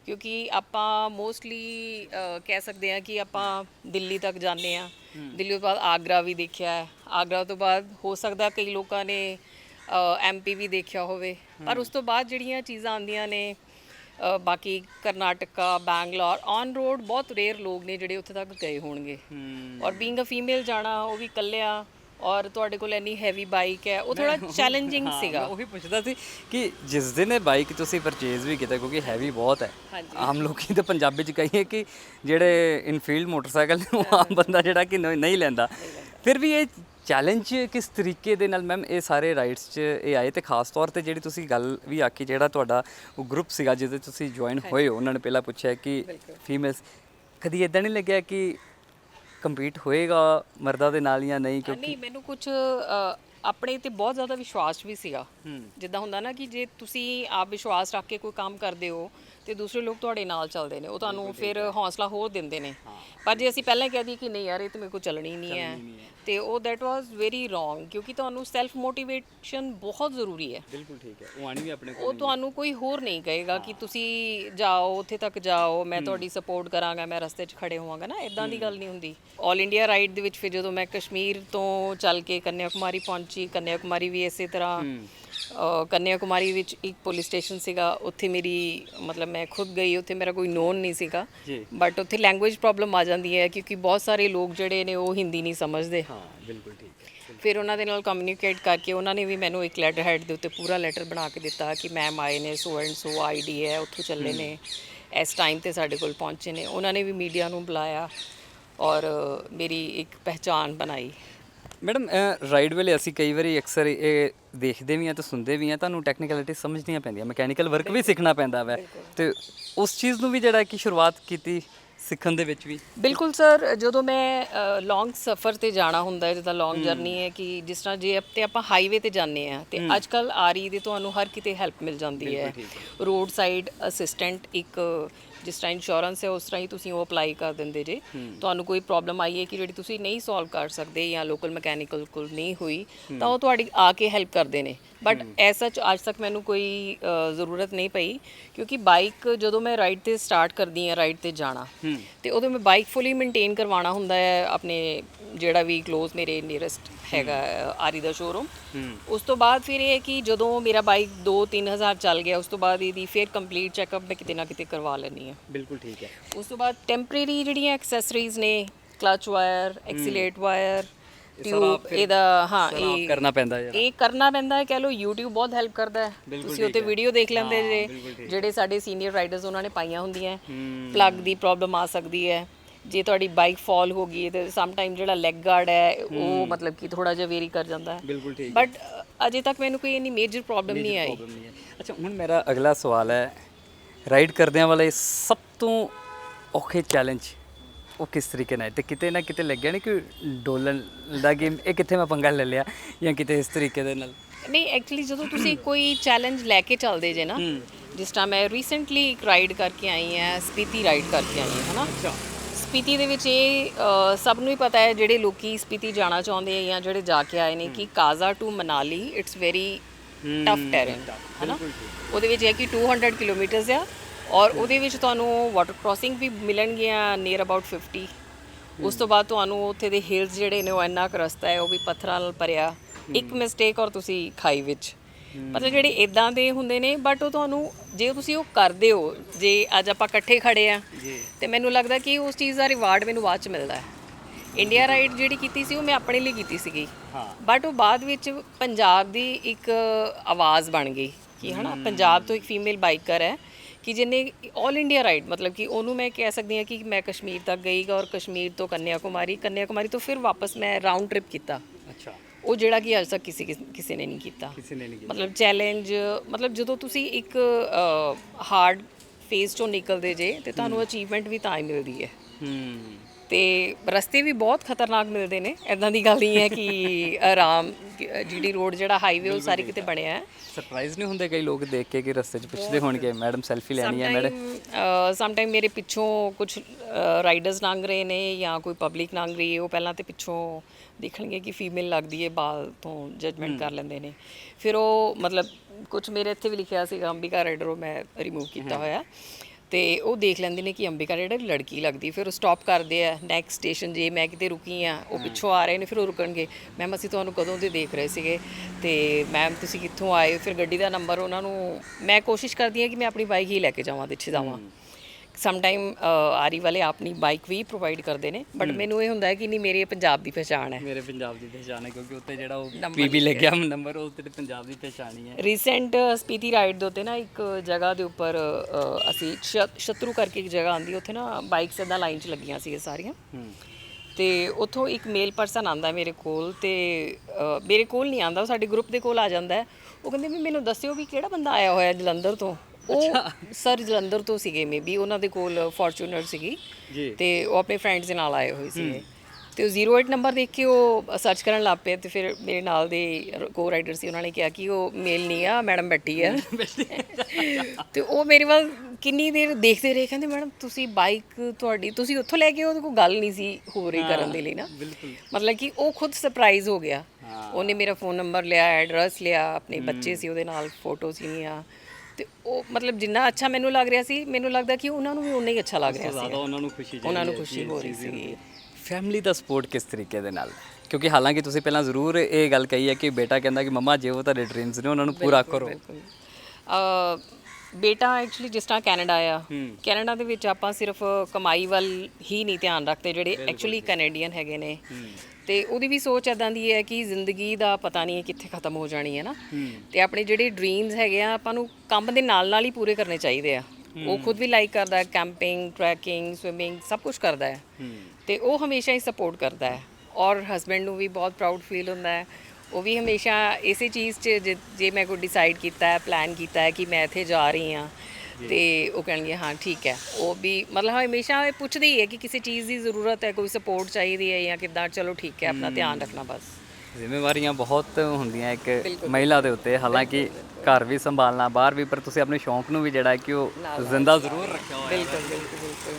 ਕਿਉਂਕਿ ਆਪਾਂ ਮੋਸਟਲੀ ਕਹਿ ਸਕਦੇ ਹਾਂ ਕਿ ਆਪਾਂ ਦਿੱਲੀ ਤੱਕ ਜਾਂਦੇ ਆ ਦਿੱਲੀ ਤੋਂ ਬਾਅਦ ਆਗਰਾ ਵੀ ਦੇਖਿਆ ਹੈ। ਆਗਰਾ ਤੋਂ ਬਾਅਦ ਹੋ ਸਕਦਾ ਕਈ ਲੋਕਾਂ ਨੇ ਐਮਪੀ ਵੀ ਦੇਖਿਆ ਹੋਵੇ। ਪਰ ਉਸ ਤੋਂ ਬਾਅਦ ਜਿਹੜੀਆਂ ਚੀਜ਼ਾਂ ਆਉਂਦੀਆਂ ਨੇ ਬਾਕੀ ਕਰਨਾਟਕਾ ਬੈਂਗਲੌਰ ਔਨ ਰੋਡ ਬਹੁਤ ਰੇਅਰ ਲੋਕ ਨੇ ਜਿਹੜੇ ਉੱਥੇ ਤੱਕ ਗਏ ਹੋਣਗੇ। ਔਰ ਬੀਇੰਗ ਅ ਫੀਮੇਲ ਜਾਣਾ ਉਹ ਵੀ ਇਕੱਲਿਆਂ ਔਰ ਤੁਹਾਡੇ ਕੋਲ ਇੰਨੀ ਹੈਵੀ ਬਾਈਕ ਹੈ ਉਹ ਥੋੜਾ ਚੈਲੰਜਿੰਗ ਸੀਗਾ। ਉਹੀ ਪੁੱਛਦਾ ਸੀ ਕਿ ਜਿਸ ਦਿਨ ਇਹ ਬਾਈਕ ਤੁਸੀਂ ਪਰਚੇਜ਼ ਵੀ ਕੀਤਾ ਕਿਉਂਕਿ ਹੈਵੀ ਬਹੁਤ ਹੈ। ਆਮ ਲੋਕੀ ਤਾਂ ਪੰਜਾਬੀ ਚ ਕਹੀਏ ਕਿ ਜਿਹੜੇ ਇਨਫੀਲਡ ਮੋਟਰਸਾਈਕਲ ਨੇ ਉਹ ਆਮ ਬੰਦਾ ਜਿਹੜਾ ਕਿ ਨਹੀਂ ਲੈਂਦਾ। ਫਿਰ ਵੀ ਇਹ ਚੈਲੰਜ ਕਿਸ ਤਰੀਕੇ ਦੇ ਨਾਲ? ਮੈਮ ਇਹ ਸਾਰੇ ਰਾਈਡਸ 'ਚ ਇਹ ਆਏ ਤੇ ਖਾਸ ਤੌਰ ਤੇ ਜਿਹੜੀ ਤੁਸੀਂ ਗੱਲ ਵੀ ਆਖੀ ਜਿਹੜਾ ਤੁਹਾਡਾ ਉਹ ਗਰੁੱਪ ਸੀਗਾ ਜਿਹਦੇ ਤੁਸੀਂ ਜੁਆਇਨ ਹੋਏ ਹੋ ਉਹਨਾਂ ਨੇ ਪਹਿਲਾਂ ਪੁੱਛਿਆ ਕਿ ਫੀਮੇਲਸ ਕਦੀ ਇਦਾਂ ਨਹੀਂ ਲੱਗਿਆ ਕਿ ਕੰਪੀਟ ਹੋਏਗਾ ਮਰਦਾਂ ਦੇ ਨਾਲ ਜਾਂ ਨਹੀਂ? ਕਿਉਂਕਿ ਨਹੀਂ ਮੈਨੂੰ ਕੁਝ ਆਪਣੇ ਤੇ ਬਹੁਤ ਜ਼ਿਆਦਾ ਵਿਸ਼ਵਾਸ ਵੀ ਸੀਗਾ। ਜਿੱਦਾਂ ਹੁੰਦਾ ਨਾ ਕਿ ਜੇ ਤੁਸੀਂ ਆਪ ਵਿਸ਼ਵਾਸ ਰੱਖ ਕੇ ਕੋਈ ਕੰਮ ਕਰਦੇ ਹੋ ਤੇ ਦੂਸਰੇ ਲੋਕ ਤੁਹਾਡੇ ਨਾਲ ਚੱਲਦੇ ਨੇ ਉਹ ਤੁਹਾਨੂੰ ਫਿਰ ਹੌਸਲਾ ਹੋਰ ਦਿੰਦੇ ਨੇ। ਪਰ ਜੇ ਅਸੀਂ ਪਹਿਲਾਂ ਕਹਿ ਦਈਏ ਕਿ ਨਹੀਂ ਯਾਰ ਇਹ ਤਾਂ ਮੇਰੇ ਕੋਲ ਚੱਲਣੀ ਨਹੀਂ ਹੈ। ਤੇ ਉਹ ਦੈਟ ਵਾਸ ਵੈਰੀ ਰੋਂਗ ਕਿਉਂਕਿ ਤੁਹਾਨੂੰ ਸੈਲਫ ਮੋਟੀਵੇਸ਼ਨ ਬਹੁਤ ਜ਼ਰੂਰੀ ਹੈ। ਬਿਲਕੁਲ ਠੀਕ ਹੈ। ਉਹ ਆਣੀ ਵੀ ਆਪਣੇ ਉਹ ਤੁਹਾਨੂੰ ਕੋਈ ਹੋਰ ਨਹੀਂ ਕਹੇਗਾ ਕਿ ਤੁਸੀਂ ਜਾਓ ਉੱਥੇ ਤੱਕ ਜਾਓ ਮੈਂ ਤੁਹਾਡੀ ਸਪੋਰਟ ਕਰਾਂਗਾ ਮੈਂ ਰਸਤੇ 'ਚ ਖੜੇ ਹੋਵਾਂਗਾ ਨਾ ਇਦਾਂ ਦੀ ਗੱਲ ਨਹੀਂ ਹੁੰਦੀ। 올 ਇੰਡੀਆ ਰਾਈਡ ਦੇ ਵਿੱਚ ਫਿਰ ਜਦੋਂ ਮੈਂ ਕਸ਼ਮੀਰ ਤੋਂ ਚੱਲ ਕੇ ਕੰਨਿਆਕੁਮਾਰੀ ਪਹੁੰਚੀ ਕੰਨਿਆਕੁਮਾਰੀ ਵੀ ਇਸੇ ਤਰ੍ਹਾਂ ਅ, ਕੰਨਿਆਕੁਮਾਰੀ ਵਿੱਚ ਇੱਕ ਪੁਲਿਸ ਸਟੇਸ਼ਨ ਸੀਗਾ। ਉੱਥੇ ਮੇਰੀ ਮਤਲਬ ਮੈਂ ਖੁਦ ਗਈ ਉੱਥੇ ਮੇਰਾ ਕੋਈ ਨੋਨ ਨਹੀਂ ਸੀਗਾ। ਬਟ ਉੱਥੇ ਲੈਂਗੁਏਜ ਪ੍ਰੋਬਲਮ ਆ ਜਾਂਦੀ ਹੈ ਕਿਉਂਕਿ ਬਹੁਤ ਸਾਰੇ ਲੋਕ ਜਿਹੜੇ ਨੇ ਉਹ ਹਿੰਦੀ ਨਹੀਂ ਸਮਝਦੇ। ਹਾਂ ਬਿਲਕੁਲ ਠੀਕ ਹੈ। ਫਿਰ ਉਹਨਾਂ ਦੇ ਨਾਲ ਕਮਿਊਨੀਕੇਟ ਕਰਕੇ ਉਹਨਾਂ ਨੇ ਵੀ ਮੈਨੂੰ ਇੱਕ ਲੈਟਰ ਹੈਡ ਦੇ ਉੱਤੇ ਪੂਰਾ ਲੈਟਰ ਬਣਾ ਕੇ ਦਿੱਤਾ ਕਿ ਮੈਮ ਆਏ ਨੇ ਸੋ ਐਂਡ ਸੋ ਆਈਡੀ ਹੈ ਉੱਥੋਂ ਚੱਲੇ ਨੇ। ਇਸ ਟਾਈਮ ਤੇ ਸਾਡੇ ਕੋਲ ਪਹੁੰਚੇ ਨੇ। ਉਹਨਾਂ ਨੇ ਵੀ ਮੀਡੀਆ ਨੂੰ ਬੁਲਾਇਆ ਔਰ ਮੇਰੀ ਇੱਕ ਪਹਿਚਾਨ ਬਣਾਈ। ਮੈਡਮ ਰਾਈਡ ਵੇਲੇ ਅਸੀਂ ਕਈ ਵਾਰੀ ਅਕਸਰ ਇਹ ਦੇਖਦੇ ਵੀ ਆ ਤੇ ਸੁਣਦੇ ਵੀ ਆ ਤੁਹਾਨੂੰ ਟੈਕਨੀਕਲਿਟੀ ਸਮਝਣੀਆਂ ਪੈਂਦੀਆਂ। ਮਕੈਨੀਕਲ ਵਰਕ ਵੀ ਸਿੱਖਣਾ ਪੈਂਦਾ ਵੈ। ਤੇ ਉਸ ਚੀਜ਼ ਨੂੰ ਵੀ ਜਿਹੜਾ ਕਿ ਸ਼ੁਰੂਆਤ ਕੀਤੀ ਸਿੱਖਣ ਦੇ ਵਿੱਚ ਵੀ? ਬਿਲਕੁਲ ਸਰ ਜਦੋਂ ਮੈਂ ਲੌਂਗ ਸਫ਼ਰ ਤੇ ਜਾਣਾ ਹੁੰਦਾ ਹੈ ਜਿੱਦਾਂ ਲੌਂਗ ਜਰਨੀ ਹੈ ਕਿ ਜਿਸ ਤਰ੍ਹਾਂ ਜੇ ਤੇ ਆਪਾਂ ਹਾਈਵੇ ਤੇ ਜਾਂਦੇ ਆ ਤੇ ਅੱਜ ਕੱਲ ਆਰੀ ਦੇ ਤੁਹਾਨੂੰ ਹਰ ਕਿਤੇ ਹੈਲਪ ਮਿਲ ਜਾਂਦੀ ਹੈ। ਰੋਡ ਸਾਈਡ ਅਸਿਸਟੈਂਟ ਇੱਕ ਜਿਸ ਤਰ੍ਹਾਂ ਇੰਸ਼ੋਰੈਂਸ ਹੈ ਉਸ ਤਰ੍ਹਾਂ ਹੀ ਤੁਸੀਂ ਉਹ ਅਪਲਾਈ ਕਰ ਦਿੰਦੇ ਜੇ। ਤੁਹਾਨੂੰ ਕੋਈ ਪ੍ਰੋਬਲਮ ਆਈ ਹੈ ਕਿ ਜਿਹੜੀ ਤੁਸੀਂ ਨਹੀਂ ਸੋਲਵ ਕਰ ਸਕਦੇ ਜਾਂ ਲੋਕਲ ਮਕੈਨੀਕਲ ਕੋਲ ਨਹੀਂ ਹੋਈ ਤਾਂ ਉਹ ਤੁਹਾਡੀ ਆ ਕੇ ਹੈਲਪ ਕਰਦੇ ਨੇ। ਬਟ ਐਸਾ ਅੱਜ ਤੱਕ ਮੈਨੂੰ ਕੋਈ ਜ਼ਰੂਰਤ ਨਹੀਂ ਪਈ ਕਿਉਂਕਿ ਬਾਈਕ ਜਦੋਂ ਮੈਂ ਰਾਈਡ ਤੇ ਸਟਾਰਟ ਕਰਦੀ ਹਾਂ ਰਾਈਡ ਤੇ ਜਾਣਾ ਤੇ ਉਦੋਂ ਮੈਂ ਬਾਈਕ ਫੁੱਲੀ ਮੇਨਟੇਨ ਕਰਵਾਉਣਾ ਹੁੰਦਾ ਹੈ ਆਪਣੇ ਜਿਹੜਾ ਵੀ ক্লোਜ਼ ਮੇਰੇ ਨੀਅਰੈਸਟ ਹੈਗਾ ਆਰੀ ਦਾ ਸ਼ੋਰੂਮ ਉਸ ਤੋਂ ਬਾਅਦ ਫਿਰ ਇਹ ਹੈ ਕਿ ਜਦੋਂ ਮੇਰਾ ਬਾਈਕ 2-3000 ਚੱਲ ਗਿਆ ਉਸ ਤੋਂ ਬਾਅਦ ਇਹਦੀ ਫਿਰ ਕੰਪਲੀਟ ਚੈੱਕਅਪ ਮੈਂ ਕਿਤੇ ਨਾ ਕਿਤੇ ਕਰਵਾ ਲੈਂਦੀ ਹਾਂ ਬਿਲਕੁਲ ਠੀਕ ਹੈ। ਉਸ ਤੋਂ ਬਾਅਦ ਟੈਂਪਰੇਰੀ ਜਿਹੜੀਆਂ ਐਕਸੈਸਰੀਜ਼ ਨੇ clutch wire accelerate wire tube ਇਹਦਾ ਹਾਂ ਇਹ ਕਰਨਾ ਪੈਂਦਾ ਯਾਰ। ਇਹ ਕਰਨਾ ਪੈਂਦਾ ਹੈ ਕਹਿ ਲਓ YouTube ਬਹੁਤ ਹੈਲਪ ਕਰਦਾ ਹੈ। ਤੁਸੀਂ ਉੱਤੇ ਵੀਡੀਓ ਦੇਖ ਲੈਂਦੇ ਜੇ ਜਿਹੜੇ ਸਾਡੇ ਸੀਨੀਅਰ ਰਾਈਡਰਸ ਉਹਨਾਂ ਨੇ ਪਾਈਆਂ ਹੁੰਦੀਆਂ ਪਲੱਗ ਦੀ ਪ੍ਰੋਬਲਮ ਆ ਸਕਦੀ ਹੈ। ਜੇ ਤੁਹਾਡੀ ਬਾਈਕ ਫਾਲ ਹੋ ਗਈ ਤੇ ਸਮ ਟਾਈਮ ਜਿਹੜਾ ਲੈਗ ਗਾਰਡ ਹੈ ਉਹ ਮਤਲਬ ਕਿ ਥੋੜਾ ਜਿਹਾ ਵੇਰੀ ਕਰ ਜਾਂਦਾ ਹੈ। ਬਿਲਕੁਲ ਠੀਕ ਬਟ ਅਜੇ ਤੱਕ ਮੈਨੂੰ ਕੋਈ ਇੰਨੀ ਮੇਜਰ ਪ੍ਰੋਬਲਮ ਨਹੀਂ ਆਈ। ਹੈ। ਅੱਛਾ ਹੁਣ ਮੇਰਾ ਅਗਲਾ ਸਵਾਲ ਹੈ ਰਾਈਡ ਕਰਦਿਆਂ ਵਾਲੇ ਸਭ ਤੋਂ ਔਖੇ ਚੈਲੰਜ ਉਹ ਕਿਸ ਤਰੀਕੇ ਨਾਲ ਹੈ? ਤੇ ਕਿਤੇ ਨਾ ਕਿਤੇ ਲੱਗਿਆ ਨਹੀਂ ਕਿ ਡੋਲਨ ਦਾ ਗੇਮ ਇਹ ਕਿੱਥੇ ਮੈਂ ਪੰਗਾ ਲੈ ਲਿਆ ਜਾਂ ਕਿਤੇ ਇਸ ਤਰੀਕੇ ਦੇ ਨਾਲ? ਨਹੀਂ ਐਕਚੁਅਲੀ ਜਦੋਂ ਤੁਸੀਂ ਕੋਈ ਚੈਲੰਜ ਲੈ ਕੇ ਚੱਲਦੇ ਜੇ ਨਾ ਜਿਸ ਤਰ੍ਹਾਂ ਮੈਂ ਰੀਸੈਂਟਲੀ ਇੱਕ ਰਾਈਡ ਕਰਕੇ ਆਈ ਹਾਂ ਸਪੀਤੀ ਰਾਈਡ ਕਰਕੇ ਆਈ ਹਾਂ ਹਨਾ? ਸਪੀਤੀ ਦੇ ਵਿੱਚ ਇਹ ਸਭ ਨੂੰ ਹੀ ਪਤਾ ਹੈ ਜਿਹੜੇ ਲੋਕੀ ਸਪੀਤੀ ਜਾਣਾ ਚਾਹੁੰਦੇ ਆ ਜਾਂ ਜਿਹੜੇ ਜਾ ਕੇ ਆਏ ਨੇ ਕਿ Kaza to Manali it's very tough terrain ਹਨਾ? ਉਹਦੇ ਵਿੱਚ ਇਹ ਹੈ ਕਿ 200 ਕਿਲੋਮੀਟਰਸ ਆ ਔਰ ਉਹਦੇ ਵਿੱਚ ਤੁਹਾਨੂੰ ਵਾਟਰ ਕ੍ਰਾਸਿੰਗ ਵੀ ਮਿਲਣਗੀਆਂ ਨੀਅਰ ਅਬਾਊਟ 50 ਉਸ ਤੋਂ ਬਾਅਦ ਤੁਹਾਨੂੰ ਉੱਥੇ ਦੇ ਹਿਲਸ ਜਿਹੜੇ ਨੇ ਉਹ ਇੰਨਾ ਕੁ ਰਸਤਾ ਹੈ ਉਹ ਵੀ ਪੱਥਰਾਂ ਨਾਲ ਭਰਿਆ। ਇੱਕ ਮਿਸਟੇਕ ਔਰ ਤੁਸੀਂ ਖਾਈ ਵਿੱਚ। ਮਤਲਬ ਜਿਹੜੇ ਇਦਾਂ ਦੇ ਹੁੰਦੇ ਨੇ ਬਟ ਉਹ ਤੁਹਾਨੂੰ ਜੇ ਤੁਸੀਂ ਉਹ ਕਰਦੇ ਹੋ ਜੇ ਅੱਜ ਆਪਾਂ ਇਕੱਠੇ ਖੜੇ ਆ ਤੇ ਮੈਨੂੰ ਲੱਗਦਾ ਕਿ ਉਸ ਚੀਜ਼ ਦਾ ਰਿਵਾਰਡ ਮੈਨੂੰ ਬਾਅਦ ਚ ਮਿਲਦਾ ਹੈ। ਇੰਡੀਆ ਰਾਈਡ ਜਿਹੜੀ ਕੀਤੀ ਸੀ ਉਹ ਮੈਂ ਆਪਣੇ ਲਈ ਕੀਤੀ ਸੀਗੀ। ਹਾਂ। ਬਟ ਉਹ ਬਾਅਦ ਵਿੱਚ ਪੰਜਾਬ ਦੀ ਇੱਕ ਆਵਾਜ਼ ਬਣ ਗਈ ਕਿ ਹਨਾ ਪੰਜਾਬ ਤੋਂ ਇੱਕ ਫੀਮੇਲ ਬਾਈਕਰ ਹੈ ਕਿ ਜਿਹਨੇ 올 ਇੰਡੀਆ ਰਾਈਡ ਮਤਲਬ ਕਿ ਉਹਨੂੰ ਮੈਂ ਕਹਿ ਸਕਦੀ ਹਾਂ ਕਿ ਮੈਂ ਕਸ਼ਮੀਰ ਤੱਕ ਗਈ ਔਰ ਕਸ਼ਮੀਰ ਤੋਂ ਕੰਨਿਆ ਕੁਮਾਰੀ ਕੰਨਿਆ ਕੁਮਾਰੀ ਤੋਂ ਫਿਰ ਵਾਪਸ ਮੈਂ ਰਾਉਂਡ ਟ੍ਰਿਪ ਕੀਤਾ। ਅੱਛਾ। ਉਹ ਜਿਹੜਾ ਕਿ ਅੱਜ ਤੱਕ ਕਿਸੇ ਕਿਸੇ ਨੇ ਨਹੀਂ ਕੀਤਾ। ਕਿਸੇ ਨੇ ਨਹੀਂ ਮਤਲਬ ਚੈਲੰਜ ਮਤਲਬ ਜਦੋਂ ਤੁਸੀਂ ਇੱਕ ਹਾਰਡ ਫੇਜ਼ ਚੋਂ ਨਿਕਲਦੇ ਜੇ ਤੇ ਤੁਹਾਨੂੰ ਅਚੀਵਮੈਂਟ ਵੀ ਤਾਂ ਹੀ ਮਿਲਦੀ ਹੈ। ਹੂੰ ਤੇ ਰਸਤੇ ਵੀ ਬਹੁਤ ਖਤਰਨਾਕ ਮਿਲਦੇ ਨੇ। ਐਦਾਂ ਦੀ ਗੱਲ ਨਹੀਂ ਹੈ ਕਿ ਆਰਾਮ ਜੀਡੀ ਰੋਡ ਜਿਹੜਾ ਹਾਈਵੇ ਉਹ ਸਾਰੇ ਕਿਤੇ ਬਣਿਆ ਹੈ। ਸਰਪ੍ਰਾਈਜ਼ ਨਹੀਂ ਹੁੰਦੇ ਕਈ ਲੋਕ ਦੇਖ ਕੇ ਕਿ ਰਸਤੇ 'ਚ ਪੁੱਛਦੇ ਹੋਣਗੇ ਮੈਡਮ ਸੈਲਫੀ ਲੈਣੀ ਹੈ ਮੈਡਮ ਸਮ ਟਾਈਮ ਮੇਰੇ ਪਿੱਛੋਂ ਕੁਝ ਰਾਈਡਰਸ ਲੰਘ ਰਹੇ ਨੇ ਜਾਂ ਕੋਈ ਪਬਲਿਕ ਲੰਘ ਰਹੀ ਹੈ ਉਹ ਪਹਿਲਾਂ ਤੇ ਪਿੱਛੋਂ ਦੇਖਣਗੇ ਕਿ ਫੀਮੇਲ ਲੱਗਦੀ ਹੈ ਬਾਲ ਤੋਂ ਜਜਮੈਂਟ ਕਰ ਲੈਂਦੇ ਨੇ। ਫਿਰ ਉਹ ਮਤਲਬ ਕੁਝ ਮੇਰੇ ਇੱਥੇ ਵੀ ਲਿਖਿਆ ਸੀਗਾ ਅੰਬਿਕਾ ਰਾਈਡਰ ਉਹ ਮੈਂ ਰਿਮੂਵ ਕੀਤਾ ਹੋਇਆ। ਤੇ ਉਹ ਦੇਖ ਲੈਂਦੇ ਨੇ ਕਿ ਅੰਬਿਕਾ ਰਾਈਡਰ ਲੜਕੀ ਲੱਗਦੀ ਫਿਰ ਉਹ ਸਟਾਪ ਕਰਦੇ ਆ ਨੈਕਸਟ ਸਟੇਸ਼ਨ ਜੇ ਮੈਂ ਕਿਤੇ ਰੁਕੀ ਆ ਉਹ ਪਿੱਛੋਂ ਆ ਰਹੇ ਨੇ ਫਿਰ ਉਹ ਰੁਕਣਗੇ। ਮੈਮ ਅਸੀਂ ਤੁਹਾਨੂੰ ਕਦੋਂ ਦੇ ਦੇਖ ਰਹੇ ਸੀਗੇ ਤੇ ਮੈਮ ਤੁਸੀਂ ਕਿੱਥੋਂ ਆਏ ਫਿਰ ਗੱਡੀ ਦਾ ਨੰਬਰ ਉਹਨਾਂ ਨੂੰ ਮੈਂ ਕੋਸ਼ਿਸ਼ ਕਰਦੀ ਹਾਂ ਕਿ ਮੈਂ ਆਪਣੀ ਬਾਈਕ ਹੀ ਲੈ ਕੇ ਜਾਵਾਂ ਤੇ ਜਾਵਾਂ। ਸਮ ਟਾਈਮ ਆਰੀ ਵਾਲੇ ਆਪਣੀ ਬਾਈਕ ਵੀ ਪ੍ਰੋਵਾਈਡ ਕਰਦੇ ਨੇ ਬਟ ਮੈਨੂੰ ਇਹ ਹੁੰਦਾ ਹੈ ਕਿ ਨਹੀਂ ਮੇਰੀ ਪੰਜਾਬ ਦੀ ਪਛਾਣ ਹੈ। ਮੇਰੇ ਪੰਜਾਬ ਦੀ ਪਛਾਣ ਹੈ ਕਿਉਂਕਿ ਉੱਤੇ ਜਿਹੜਾ ਉਹ ਪੀਬੀ ਲੱਗਿਆ ਨੰਬਰ ਉਹ ਤੇ ਪੰਜਾਬ ਦੀ ਪਛਾਣ ਹੀ ਹੈ। ਰੀਸੈਂਟ ਸਪੀਤੀ ਰਾਈਡ ਦੇ ਉੱਤੇ ਨਾ ਇੱਕ ਜਗ੍ਹਾ ਦੇ ਉੱਪਰ ਅਸੀਂ ਸ਼ਤਰੂ ਕਰਕੇ ਇੱਕ ਜਗ੍ਹਾ ਆਂਦੀ ਉੱਥੇ ਨਾ ਬਾਈਕਸ ਇਦਾਂ ਲਾਈਨ 'ਚ ਲੱਗੀਆਂ ਸੀ ਸਾਰੀਆਂ। ਤੇ ਉੱਥੋਂ ਇੱਕ ਮੇਲ ਪਰਸਨ ਆਂਦਾ ਮੇਰੇ ਕੋਲ ਤੇ ਮੇਰੇ ਕੋਲ ਨਹੀਂ ਆਂਦਾ ਉਹ ਸਾਡੇ ਗਰੁੱਪ ਦੇ ਕੋਲ ਆ ਜਾਂਦਾ। ਉਹ ਕਹਿੰਦੇ ਵੀ ਮੈਨੂੰ ਦੱਸਿਓ ਵੀ ਕਿਹੜਾ ਬੰਦਾ ਆਇਆ ਹੋਇਆ ਜਲੰਧਰ ਤੋਂ? ਉਹ ਸਰ ਜਲੰਧਰ ਤੋਂ ਸੀਗੇ ਮੇਬੀ ਉਹਨਾਂ ਦੇ ਕੋਲ ਫੋਰਚੂਨਰ ਸੀਗੀ ਜੀ। ਤੇ ਉਹ ਆਪਣੇ ਫਰੈਂਡਸ ਦੇ ਨਾਲ ਆਏ ਹੋਏ ਸੀਗੇ। ਤੇ ਉਹ 08 ਨੰਬਰ ਦੇਖ ਕੇ ਉਹ ਸਰਚ ਕਰਨ ਲੱਗ ਪਏ ਤੇ ਫਿਰ ਮੇਰੇ ਨਾਲ ਦੇ ਕੋ ਰਾਈਡਰ ਸੀ ਉਹਨਾਂ ਨੇ ਕਿਹਾ ਕਿ ਉਹ ਮੇਲ ਨਹੀਂ ਆ ਮੈਡਮ ਬੈਠੀ ਆ। ਤੇ ਉਹ ਮੇਰੇ ਵੱਲ ਕਿੰਨੀ ਦੇਰ ਦੇਖਦੇ ਰਹੇ ਕਹਿੰਦੇ ਮੈਡਮ ਤੁਸੀਂ ਬਾਈਕ ਤੁਹਾਡੀ ਤੁਸੀਂ ਉੱਥੋਂ ਲੈ ਕੇ ਉਹਦੇ ਕੋਲ ਗੱਲ ਨਹੀਂ ਸੀ ਹੋ ਰਹੀ ਕਰਨ ਦੇ ਲਈ ਨਾ? ਮਤਲਬ ਕਿ ਉਹ ਖੁਦ ਸਰਪ੍ਰਾਈਜ਼ ਹੋ ਗਿਆ। ਉਹਨੇ ਮੇਰਾ ਫੋਨ ਨੰਬਰ ਲਿਆ ਐਡਰੈਸ ਲਿਆ ਆਪਣੇ ਬੱਚੇ ਸੀ ਉਹਦੇ ਨਾਲ ਫੋਟੋਜ਼ ਲਿਆ ਤੇ ਉਹ ਮਤਲਬ ਜਿੰਨਾ ਅੱਛਾ ਮੈਨੂੰ ਲੱਗ ਰਿਹਾ ਸੀ ਮੈਨੂੰ ਲੱਗਦਾ ਕਿ ਉਹਨਾਂ ਨੂੰ ਵੀ ਉਨਾ ਹੀ ਅੱਛਾ ਲੱਗ ਰਿਹਾ ਜ਼ਿਆਦਾ ਸੀ। ਉਹਨਾਂ ਨੂੰ ਖੁਸ਼ੀ ਉਹਨਾਂ ਨੂੰ ਖੁਸ਼ੀ ਹੋ ਰਹੀ ਸੀ। ਫੈਮਿਲੀ ਦਾ ਸਪੋਰਟ ਕਿਸ ਤਰੀਕੇ ਦੇ ਨਾਲ? ਕਿਉਂਕਿ ਹਾਲਾਂਕਿ ਤੁਸੀਂ ਪਹਿਲਾਂ ਜ਼ਰੂਰ ਇਹ ਗੱਲ ਕਹੀ ਹੈ ਕਿ ਬੇਟਾ ਕਹਿੰਦਾ ਕਿ ਮੰਮਾ ਜੇ ਉਹ ਤੁਹਾਡੇ ਡ੍ਰੀਮਸ ਨੇ ਉਹਨਾਂ ਨੂੰ ਪੂਰਾ ਕਰੋ। ਬੇਟਾ ਐਕਚੁਅਲੀ ਜਿਸ ਤਰ੍ਹਾਂ ਕੈਨੇਡਾ ਆ ਕੈਨੇਡਾ ਦੇ ਵਿੱਚ ਆਪਾਂ ਸਿਰਫ ਕਮਾਈ ਵੱਲ ਹੀ ਨਹੀਂ ਧਿਆਨ ਰੱਖਦੇ ਜਿਹੜੇ ਐਕਚੁਅਲੀ ਕੈਨੇਡੀਅਨ ਹੈਗੇ ਨੇ। ਤੇ ਉਹਦੀ ਵੀ ਸੋਚ ਇਦਾਂ ਦੀ ਹੈ ਕਿ ਜ਼ਿੰਦਗੀ ਦਾ ਪਤਾ ਨਹੀਂ ਕਿੱਥੇ ਖਤਮ ਹੋ ਜਾਣੀ ਹੈ ਨਾ। ਤੇ ਆਪਣੇ ਜਿਹੜੇ ਡ੍ਰੀਮਸ ਹੈਗੇ ਆ ਆਪਾਂ ਨੂੰ ਕੰਮ ਦੇ ਨਾਲ ਨਾਲ ਹੀ ਪੂਰੇ ਕਰਨੇ ਚਾਹੀਦੇ ਆ। ਉਹ ਖੁਦ ਵੀ ਲਾਈਕ ਕਰਦਾ ਹੈ ਕੈਂਪਿੰਗ ਟਰੈਕਿੰਗ ਸਵਿਮਿੰਗ ਸਭ ਕੁਝ ਕਰਦਾ ਹੈ। ਤੇ ਉਹ ਹਮੇਸ਼ਾ ਹੀ ਸਪੋਰਟ ਕਰਦਾ ਹੈ। ਔਰ ਹਸਬੰਡ ਨੂੰ ਵੀ ਬਹੁਤ ਪ੍ਰਾਊਡ ਫੀਲ ਹੁੰਦਾ ਹੈ। ਉਹ ਵੀ ਹਮੇਸ਼ਾ ਇਸੇ ਚੀਜ਼ 'ਚ ਜੇ- ਜੇ ਮੈਂ ਕੋਈ ਡਿਸਾਈਡ ਕੀਤਾ ਹੈ ਪਲਾਨ ਕੀਤਾ ਹੈ ਕਿ ਮੈਂ ਇੱਥੇ ਜਾ ਰਹੀ ਹਾਂ ਤੇ ਉਹ ਕਹਿਣਗੇ ਹਾਂ ਠੀਕ ਹੈ। ਉਹ ਵੀ ਮਤਲਬ ਹਮੇਸ਼ਾ ਇਹ ਪੁੱਛਦੇ ਹੀ ਕਿ ਕਿਸੇ ਚੀਜ਼ ਦੀ ਜ਼ਰੂਰਤ ਹੈ ਕੋਈ ਸਪੋਰਟ ਚਾਹੀਦੀ ਹੈ ਜਾਂ ਕਿੱਦਾਂ ਚਲੋ ਠੀਕ ਹੈ ਆਪਣਾ ਧਿਆਨ ਰੱਖਣਾ ਬਸ। ਜ਼ਿੰਮੇਵਾਰੀਆਂ ਬਹੁਤ ਹੁੰਦੀਆਂ ਇੱਕ ਮਹਿਲਾ ਦੇ ਉੱਤੇ ਹਾਲਾਂਕਿ ਘਰ ਵੀ ਸੰਭਾਲਣਾ ਬਾਹਰ ਵੀ ਪਰ ਤੁਸੀਂ ਆਪਣੇ ਸ਼ੌਂਕ ਨੂੰ ਵੀ ਜਿਹੜਾ ਹੈ ਕਿ ਉਹ ਜ਼ਿੰਦਾ ਜ਼ਰੂਰ ਰੱਖਿਆ ਹੋਇਆ ਬਿਲਕੁਲ ਬਿਲਕੁਲ ਬਿਲਕੁਲ।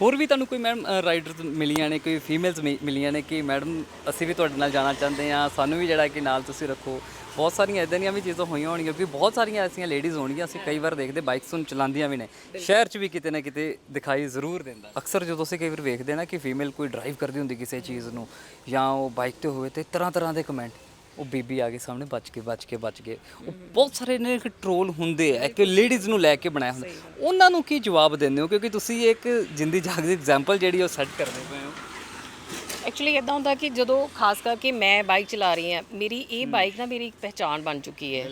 ਹੋਰ ਵੀ ਤੁਹਾਨੂੰ ਕੋਈ ਮੈਡਮ ਰਾਈਡਰਸ ਮਿਲੀਆਂ ਨੇ ਕੋਈ ਫੀਮੇਲਸ ਮਿਲੀਆਂ ਨੇ ਕਿ ਮੈਡਮ ਅਸੀਂ ਵੀ ਤੁਹਾਡੇ ਨਾਲ ਜਾਣਾ ਚਾਹੁੰਦੇ ਆ ਸਾਨੂੰ ਵੀ ਜਿਹੜਾ ਕਿ ਨਾਲ ਤੁਸੀਂ ਰੱਖੋ। ਬਹੁਤ ਸਾਰੀਆਂ ਇਦਾਂ ਦੀਆਂ ਵੀ ਚੀਜ਼ਾਂ ਹੋਈਆਂ ਹੋਣਗੀਆਂ ਕਿ ਬਹੁਤ ਸਾਰੀਆਂ ਐਸੀਆਂ ਲੇਡੀਜ਼ ਹੋਣਗੀਆਂ ਅਸੀਂ ਕਈ ਵਾਰ ਦੇਖਦੇ ਬਾਈਕਸ ਨੂੰ ਚਲਾਉਂਦੀਆਂ ਵੀ ਨੇ। ਸ਼ਹਿਰ 'ਚ ਵੀ ਕਿਤੇ ਨਾ ਕਿਤੇ ਦਿਖਾਈ ਜ਼ਰੂਰ ਦਿੰਦਾ। ਅਕਸਰ ਜਦੋਂ ਅਸੀਂ ਕਈ ਵਾਰ ਵੇਖਦੇ ਨਾ ਕਿ ਫੀਮੇਲ ਕੋਈ ਡਰਾਈਵ ਕਰਦੀ ਹੁੰਦੀ ਕਿਸੇ ਚੀਜ਼ ਨੂੰ ਜਾਂ ਉਹ ਬਾਈਕ ਤੇ ਹੋਵੇ ਤੇ ਤਰ੍ਹਾਂ ਤਰ੍ਹਾਂ ਦੇ ਕਮੈਂਟ ਉਹ ਬੀਬੀ ਆ ਗਈ ਸਾਹਮਣੇ ਬਚ ਕੇ ਬਚ ਕੇ ਬਚ ਕੇ ਉਹ ਬਹੁਤ ਸਾਰੇ ਨੇ ਟ੍ਰੋਲ ਹੁੰਦੇ ਆ ਕਿ ਲੇਡੀਜ਼ ਨੂੰ ਲੈ ਕੇ ਬਣਾਇਆ ਹੁੰਦਾ। ਉਹਨਾਂ ਨੂੰ ਕੀ ਜਵਾਬ ਦਿੰਦੇ ਹੋ? ਕਿਉਂਕਿ ਤੁਸੀਂ ਇੱਕ ਜਿੰਦੀ ਜਾਗਦੀ ਐਗਜ਼ਾਮਪਲ ਜਿਹੜੀ ਉਹ ਸੈੱਟ ਕਰਦੇ ਪਏ ਹੋ। ਐਕਚੁਅਲੀ ਇਦਾਂ ਹੁੰਦਾ ਕਿ ਜਦੋਂ ਖਾਸ ਕਰਕੇ ਮੈਂ ਬਾਈਕ ਚਲਾ ਰਹੀ ਹਾਂ ਮੇਰੀ ਇਹ ਬਾਈਕ ਨਾ ਮੇਰੀ ਇੱਕ ਪਹਿਚਾਣ ਬਣ ਚੁੱਕੀ ਹੈ।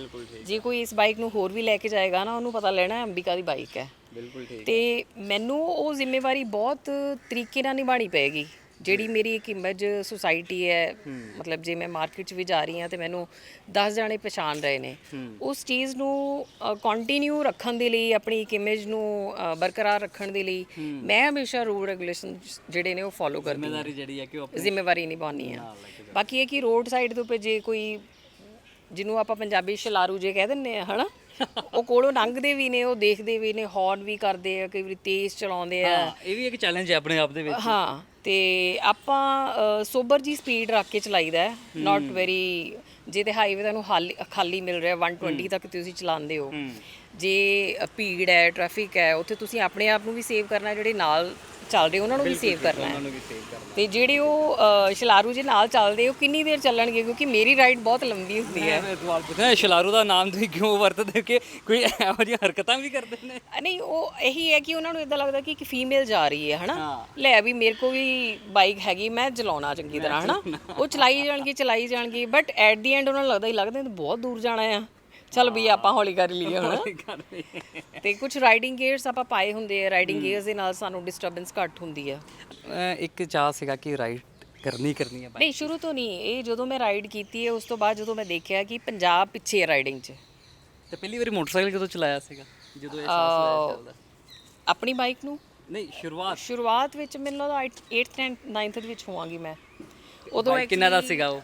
ਜੇ ਕੋਈ ਇਸ ਬਾਈਕ ਨੂੰ ਹੋਰ ਵੀ ਲੈ ਕੇ ਜਾਏਗਾ ਨਾ ਉਹਨੂੰ ਪਤਾ ਲੈਣਾ ਅੰਬਿਕਾ ਦੀ ਬਾਈਕ ਹੈ। ਬਿਲਕੁਲ ਠੀਕ ਤੇ ਮੈਨੂੰ ਉਹ ਜ਼ਿੰਮੇਵਾਰੀ ਬਹੁਤ ਤਰੀਕੇ ਨਾਲ ਨਿਭਾਣੀ ਪਏਗੀ। ਜਿਹੜੀ ਮੇਰੀ ਇੱਕ ਇਮੇਜ ਸੁਸਾਇਟੀ ਹੈ ਮਤਲਬ ਜੇ ਮੈਂ ਮਾਰਕੀਟ 'ਚ ਵੀ ਜਾ ਰਹੀ ਹਾਂ ਤੇ ਮੈਨੂੰ 10 ਜਾਣੇ ਪਛਾਣ ਰਹੇ ਨੇ। ਉਸ ਚੀਜ਼ ਨੂੰ ਕੰਟੀਨਿਊ ਰੱਖਣ ਦੇ ਲਈ ਆਪਣੀ ਇੱਕ ਇਮੇਜ ਨੂੰ ਬਰਕਰਾਰ ਰੱਖਣ ਦੇ ਲਈ ਮੈਂ ਹਮੇਸ਼ਾ ਰੂਲ ਰੈਗੂਲੇਸ਼ਨ ਜਿਹੜੇ ਨੇ ਉਹ ਫੋਲੋ ਕਰਦੀ ਹਾਂ। ਜ਼ਿੰਮੇਵਾਰੀ ਜਿਹੜੀ ਹੈ ਕਿ ਉਹ ਜ਼ਿੰਮੇਵਾਰੀ ਨਿਭਾਉਣੀ ਹੈ। ਬਾਕੀ ਇਹ ਕਿ ਰੋਡ ਸਾਈਡ ਦੇ ਉੱਤੇ ਜੇ ਕੋਈ ਜਿਹਨੂੰ ਆਪਾਂ ਪੰਜਾਬੀ ਛਲਾਰੂ ਜੇ ਕਹਿ ਦਿੰਨੇ ਆ ਹਨਾ? ਉਹ ਕੋਲੋਂ ਲੰਘਦੇ ਵੀ ਨੇ ਉਹ ਦੇਖਦੇ ਵੀ ਨੇ ਹੌਰਨ ਵੀ ਕਰਦੇ ਆ ਕਈ ਵਾਰੀ ਤੇਜ਼ ਚਲਾਉਂਦੇ ਆ। ਹਾਂ ਇਹ ਵੀ ਇੱਕ ਚੈਲੰਜ ਹੈ ਆਪਣੇ ਆਪ ਦੇ ਵਿੱਚ। ਹਾਂ ਤੇ ਆਪਾਂ ਸੋਬਰ ਜੀ ਸਪੀਡ ਰੱਖ ਕੇ ਚਲਾਈਦਾ ਨਾਟ ਵੈਰੀ ਜੇ ਤੇ ਹਾਈਵੇ ਤੁਹਾਨੂੰ ਖਾਲੀ ਮਿਲ ਰਿਹਾ 120 ਤੱਕ ਤੁਸੀਂ ਚਲਾਉਂਦੇ ਹੋ। ਜੇ ਭੀੜ ਹੈ ਟ੍ਰੈਫਿਕ ਹੈ ਉੱਥੇ ਤੁਸੀਂ ਆਪਣੇ ਆਪ ਨੂੰ ਵੀ ਸੇਵ ਕਰਨਾ ਜਿਹੜੇ ਨਾਲ ਚੱਲ ਰਹੇ ਉਹਨਾਂ ਨੂੰ ਵੀ ਸੇਵ ਕਰਨਾ ਹੈ। ਤੇ ਜਿਹੜੇ ਉਹ ਅ, ਛਲਾਰੂ ਜੇ ਨਾਲ ਚੱਲਦੇ ਉਹ ਕਿੰਨੀ ਦੇਰ ਚੱਲਣਗੇ? ਕਿਉਂਕਿ ਮੇਰੀ ਰਾਈਡ ਬਹੁਤ ਲੰਬੀ ਹੁੰਦੀ ਹੈ। ਮੈਂ ਸਵਾਲ ਪੁੱਛਿਆ ਸ਼ਲਾਰੂ ਦਾ ਨਾਮ ਤੁਸੀਂ ਕਿਉਂ ਵਰਤਦੇ ਕਿ ਕੋਈ ਇਹੋ ਜਿਹੀਆਂ ਹਰਕਤਾਂ ਵੀ ਕਰਦੇ ਨੇ? ਨਹੀਂ ਉਹ ਇਹੀ ਹੈ ਕਿ ਉਹਨਾਂ ਨੂੰ ਇਦਾਂ ਲੱਗਦਾ ਕਿ ਇੱਕ ਫੀਮੇਲ ਜਾ ਰਹੀ ਹੈ ਹਨਾ। ਲੈ ਵੀ ਮੇਰੇ ਕੋ ਵੀ ਬਾਈਕ ਹੈਗੀ ਮੈਂ ਚਲਾਉਣਾ ਚੰਗੀ ਤਰ੍ਹਾਂ ਹਨਾ? ਉਹ ਚਲਾਈ ਜਾਣਗੇ ਚਲਾਈ ਜਾਣਗੇ ਬਟ ਐਟ ਦੀ ਐਂਡ ਉਹਨਾਂ ਨੂੰ ਲੱਗਦਾ ਹੀ ਲੱਗਦਾ ਬਹੁਤ ਦੂਰ ਜਾਣਾ ਆ। ਚਲ ਵੀ ਆਪਾਂ ਹੌਲੀ ਕਰ ਲਈਏ ਹੁਣ। ਤੇ ਕੁਝ ਰਾਈਡਿੰਗ ਗੇਅਰਸ ਆਪਾਂ ਪਾਏ ਹੁੰਦੇ ਆ। ਰਾਈਡਿੰਗ ਗੇਅਰਸ ਦੇ ਨਾਲ ਸਾਨੂੰ ਡਿਸਟਰਬੈਂਸ ਘੱਟ ਹੁੰਦੀ ਆ। ਅਹ ਇੱਕ ਚਾਹ ਸੀਗਾ ਕਿ ਰਾਈਡ ਕਰਨੀ ਕਰਨੀ ਹੈ ਬਾਈ ਨਹੀਂ ਸ਼ੁਰੂ ਤੋਂ ਨਹੀਂ। ਇਹ ਜਦੋਂ ਮੈਂ ਰਾਈਡ ਕੀਤੀ ਹੈ ਉਸ ਤੋਂ ਬਾਅਦ ਜਦੋਂ ਮੈਂ ਦੇਖਿਆ ਕਿ ਪੰਜਾਬ ਪਿੱਛੇ ਹੈ ਰਾਈਡਿੰਗ 'ਚ। ਤੇ ਪਹਿਲੀ ਵਾਰੀ ਮੋਟਰਸਾਈਕਲ ਕਦੋਂ ਚਲਾਇਆ ਸੀਗਾ? ਜਦੋਂ ਇਹ ਸਾਹ ਲਾਇਆ ਚੱਲਦਾ। ਆਪਣੀ ਬਾਈਕ ਨੂੰ? ਨਹੀਂ ਸ਼ੁਰੂਆਤ। ਸ਼ੁਰੂਆਤ ਵਿੱਚ ਮੈਨੂੰ ਲੱਗਦਾ 8th 9th ਦੇ ਵਿੱਚ ਹੋਵਾਂਗੀ ਮੈਂ। ਉਦੋਂ ਕਿੰਨਾ ਦਾ actually ਸੀਗਾ ਉਹ?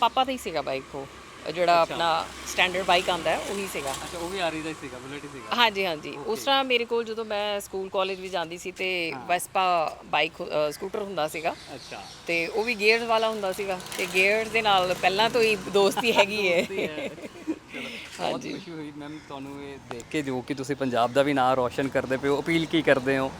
ਪਾਪਾ ਦਾ ਹੀ ਸੀਗਾ ਬਾਈਕ ਉਹ। ਜਿਹੜਾ ਆਪਣਾ ਸਟੈਂਡਰਡ ਬਾਈਕ ਆਂਦਾ ਹੈ ਉਹੀ ਸੀਗਾ। ਅੱਛਾ ਉਹ ਵੀ ਆ ਰਹੀ ਦਾ ਹੀ ਸੀਗਾ ਬੁਲੇਟ ਹੀ ਸੀਗਾ। ਹਾਂਜੀ ਹਾਂਜੀ। ਉਸ ਤਰ੍ਹਾਂ ਮੇਰੇ ਕੋਲ ਜਦੋਂ ਮੈਂ ਸਕੂਲ ਕਾਲਜ ਵੀ ਜਾਂਦੀ ਸੀ ਤੇ ਵੈਸਪਾ ਬਾਈਕ ਸਕੂਟਰ ਹੁੰਦਾ ਸੀਗਾ। ਅੱਛਾ। ਤੇ ਉਹ ਵੀ ਗੇਅਰਸ ਵਾਲਾ ਹੁੰਦਾ ਸੀਗਾ। ਤੇ ਗੇਅਰਸ ਦੇ ਨਾਲ ਪਹਿਲਾਂ ਤੋਂ ਹੀ ਦੋਸਤੀ ਹੈਗੀ ਹੈ। ਬਹੁਤ ਖੁਸ਼ੀ ਹੋਈ ਮੈਮ ਤੁਹਾਨੂੰ ਇਹ ਦੇਖ ਕੇ ਜੋ ਕਿ ਤੁਸੀਂ ਪੰਜਾਬ ਦਾ ਵੀ ਨਾਮ ਰੋਸ਼ਨ ਕਰਦੇ ਪਏ ਹੋ। ਅਪੀਲ ਕੀ ਕਰਦੇ ਹੋ?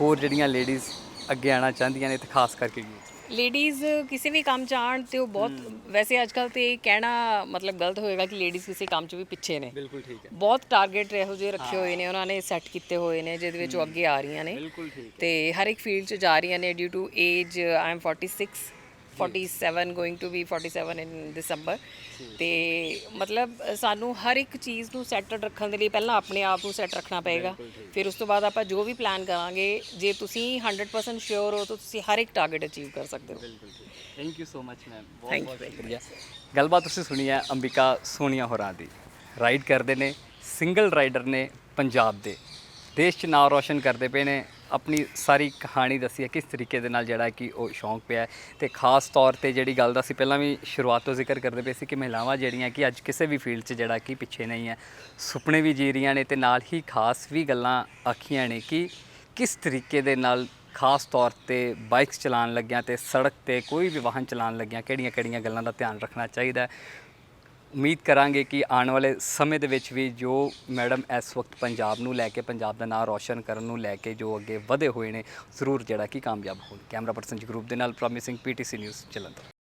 ਹੋਰ ਜਿਹੜੀਆਂ ਲੇਡੀਜ਼ ਅੱਗੇ ਆਉਣਾ ਚਾਹੁੰਦੀਆਂ ਨੇ ਤੇ ਖਾਸ ਕਰਕੇ ਕੀ? ਲੇਡੀਜ਼ ਕਿਸੇ ਵੀ ਕੰਮ ਚ ਆਉਣ ਤੇ ਉਹ ਬਹੁਤ ਵੈਸੇ ਅੱਜ ਕੱਲ ਤੇ ਇਹ ਕਹਿਣਾ ਮਤਲਬ ਗਲਤ ਹੋਏਗਾ ਕਿ ਲੇਡੀਜ਼ ਕਿਸੇ ਕੰਮ ਚ ਵੀ ਪਿੱਛੇ ਨੇ। ਬਿਲਕੁਲ ਠੀਕ ਹੈ। ਬਹੁਤ ਟਾਰਗੇਟ ਇਹੋ ਜਿਹੇ ਰੱਖੇ ਹੋਏ ਨੇ ਉਹਨਾਂ ਨੇ ਸੈੱਟ ਕੀਤੇ ਹੋਏ ਨੇ ਜਿਹਦੇ ਵਿੱਚ ਉਹ ਅੱਗੇ ਆ ਰਹੀਆਂ ਨੇ। ਬਿਲਕੁਲ ਠੀਕ ਤੇ ਹਰ ਇੱਕ ਫੀਲਡ 'ਚ ਜਾ ਰਹੀਆਂ ਨੇ due to age I am 46 47 going to be 47 in December ਤੇ ਮਤਲਬ ਸਾਨੂੰ ਹਰ ਇੱਕ ਚੀਜ਼ ਨੂੰ ਸੈਟਡ ਰੱਖਣ ਦੇ ਲਈ ਪਹਿਲਾਂ ਆਪਣੇ ਆਪ ਨੂੰ ਸੈੱਟ ਰੱਖਣਾ ਪਏਗਾ। ਫਿਰ ਉਸ ਤੋਂ ਬਾਅਦ ਆਪਾਂ ਜੋ ਵੀ ਪਲਾਨ ਕਰਾਂਗੇ ਜੇ ਤੁਸੀਂ 100% ਸ਼ੋਰ ਹੋ ਤਾਂ ਤੁਸੀਂ ਹਰ ਇੱਕ ਟਾਰਗੇਟ ਅਚੀਵ ਕਰ ਸਕਦੇ ਹੋ। ਬਿਲਕੁਲ thank you so much ma'am ਬਹੁਤ ਬਹੁਤ ਸ਼ੁਕਰੀਆ। ਗੱਲਬਾਤ ਤੁਸੀਂ ਸੁਣੀ ਹੈ ਅੰਬਿਕਾ ਸੋਨੀਆ ਹੋਰਾਂ ਦੀ। ਰਾਈਡ ਕਰਦੇ ਨੇ ਸਿੰਗਲ ਰਾਈਡਰ ਨੇ ਪੰਜਾਬ ਦੇ। ਦੇਸ਼ 'ਚ ਨਾਂ ਰੋਸ਼ਨ ਕਰਦੇ ਪਏ ਨੇ। ਆਪਣੀ ਸਾਰੀ ਕਹਾਣੀ ਦੱਸੀ ਹੈ ਕਿਸ ਤਰੀਕੇ ਦੇ ਨਾਲ ਜਿਹੜਾ ਕਿ ਉਹ ਸ਼ੌਂਕ ਪਿਆ ਹੈ। ਤੇ ਖਾਸ ਤੌਰ ਤੇ ਜਿਹੜੀ ਗੱਲ ਦਾ ਅਸੀਂ ਪਹਿਲਾਂ ਵੀ ਸ਼ੁਰੂਆਤ ਤੋਂ ਜ਼ਿਕਰ ਕਰਦੇ ਪਏ ਸੀ ਕਿ ਮਹਿਲਾਵਾਂ ਜਿਹੜੀਆਂ ਕਿ ਅੱਜ ਕਿਸੇ ਵੀ ਫੀਲਡ 'ਚ ਜਿਹੜਾ ਕਿ ਪਿੱਛੇ ਨਹੀਂ ਹੈ, ਸੁਪਨੇ ਵੀ ਜੀ ਰਹੀਆਂ ਨੇ ਤੇ ਨਾਲ ਹੀ ਖਾਸ ਵੀ ਗੱਲਾਂ ਆਖੀਆਂ ਨੇ ਕਿ ਕਿਸ ਤਰੀਕੇ ਦੇ ਨਾਲ ਖਾਸ ਤੌਰ ਤੇ ਬਾਈਕਸ ਚਲਾਉਣ ਲੱਗਿਆਂ ਤੇ ਸੜਕ ਤੇ ਕੋਈ ਵੀ ਵਾਹਨ ਚਲਾਉਣ ਲੱਗਿਆਂ ਕਿਹੜੀਆਂ-ਕਿਹੜੀਆਂ ਗੱਲਾਂ ਦਾ ਧਿਆਨ ਰੱਖਣਾ ਚਾਹੀਦਾ ਉਮੀਦ ਕਰਾਂਗੇ ਕਿ ਆਉਣ ਵਾਲੇ ਸਮੇਂ ਦੇ ਵਿੱਚ ਵੀ ਜੋ ਮੈਡਮ ਇਸ ਵਕਤ ਪੰਜਾਬ ਨੂੰ ਲੈ ਕੇ, ਪੰਜਾਬ ਦਾ ਨਾਮ ਰੌਸ਼ਨ ਕਰਨ ਨੂੰ ਲੈ ਕੇ ਜੋ ਅੱਗੇ ਵਧੇ ਹੋਏ ਨੇ, ਜ਼ਰੂਰ ਜਿਹੜਾ ਕਿ ਕਾਮਯਾਬ ਹੋਣ। ਕੈਮਰਾ ਪਰਸਨ ਜੀ ਗਰੁੱਪ ਦੇ ਨਾਲ ਪ੍ਰੋਮਿਸਿੰਗ ਪੀਟੀਸੀ ਨਿਊਜ਼, ਜਲੰਧਰ।